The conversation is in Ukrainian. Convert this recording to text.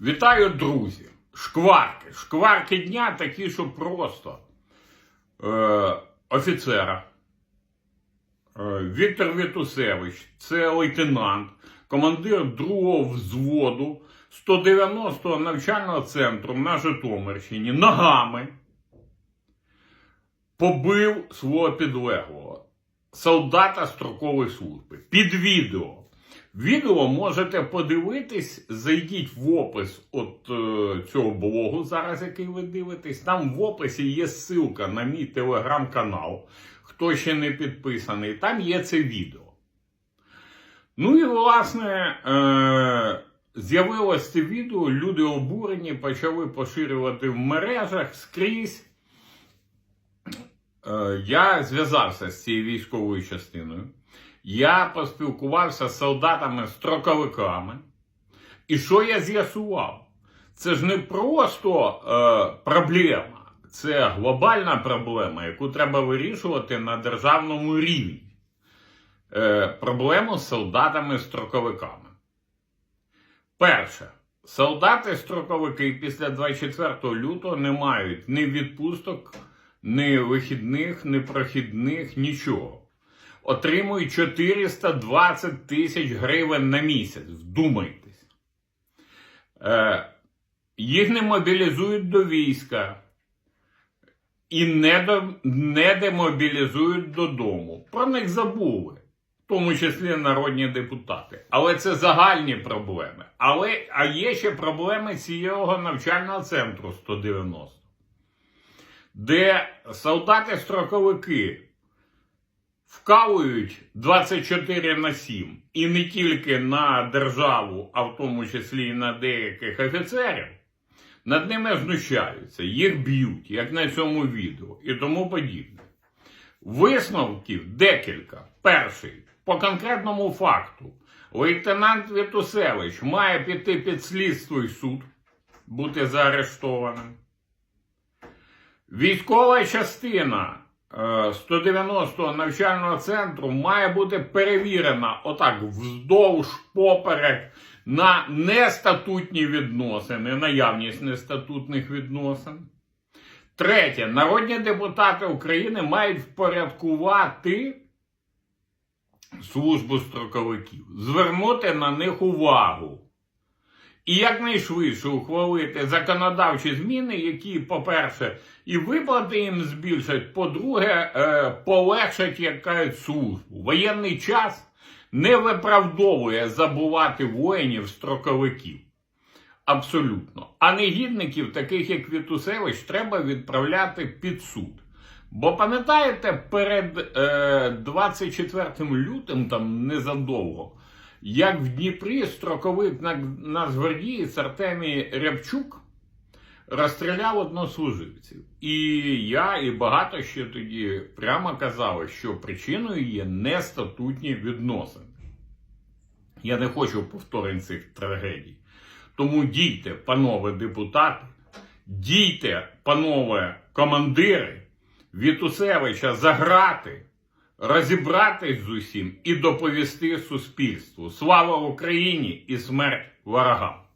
Вітаю, друзі! Шкварки. Шкварки дня такі, що просто е, офіцера. Е, Віктор Вітусевич, це лейтенант, командир другого взводу 190-го навчального центру на Житомирщині ногами побив свого підлеглого, солдата строкової служби. Під відео. Відео можете подивитись, зайдіть в опис от е, цього блогу, зараз який ви дивитесь. Там в описі є ссылка на мій телеграм-канал. Хто ще не підписаний, там є це відео. Ну і власне е, з'явилось це відео, люди обурені, почали поширювати в мережах скрізь. Е, я зв'язався з цією військовою частиною. Я поспілкувався з солдатами-строковиками. І що я з'ясував? Це ж не просто е, проблема, це глобальна проблема, яку треба вирішувати на державному рівні. Е, проблему з солдатами-строковиками. Перше, солдати-строковики після 24 лютого не мають ні відпусток, ні вихідних, ні прохідних, нічого отримують 420 тисяч гривень на місяць. Вдумайтесь. Е, їх не мобілізують до війська і не, до, не демобілізують додому. Про них забули, в тому числі народні депутати. Але це загальні проблеми. Але, а є ще проблеми цього навчального центру 190, де солдати-строковики вкалують 24 на 7 і не тільки на державу, а в тому числі і на деяких офіцерів, над ними знущаються, їх б'ють, як на цьому відео, і тому подібне. Висновків декілька. Перший по конкретному факту. Лейтенант Вітусевич має піти під слідство і суд, бути заарештованим. Військова частина 190-го навчального центру має бути перевірена отак вздовж поперек на нестатутні відносини, наявність нестатутних відносин. Третє, народні депутати України мають впорядкувати службу строковиків, звернути на них увагу. І якнайшвидше ухвалити законодавчі зміни, які, по-перше, і виплати їм збільшать, по-друге, е, полегшать якась службу. Воєнний час не виправдовує забувати воїнів строковиків. Абсолютно. А негідників, таких як Вітусевич, треба відправляти під суд. Бо пам'ятаєте, перед е, 24 лютим, там незадовго, як в Дніпрі строковик нацгвардієць Артемій Рябчук розстріляв однослуживців. І я, і багато ще тоді прямо казали, що причиною є нестатутні відносини. Я не хочу повторень цих трагедій. Тому дійте, панове депутати, дійте, панове командири, Вітусевича заграти розібратись з усім і доповісти суспільству. Слава Україні і смерть ворогам!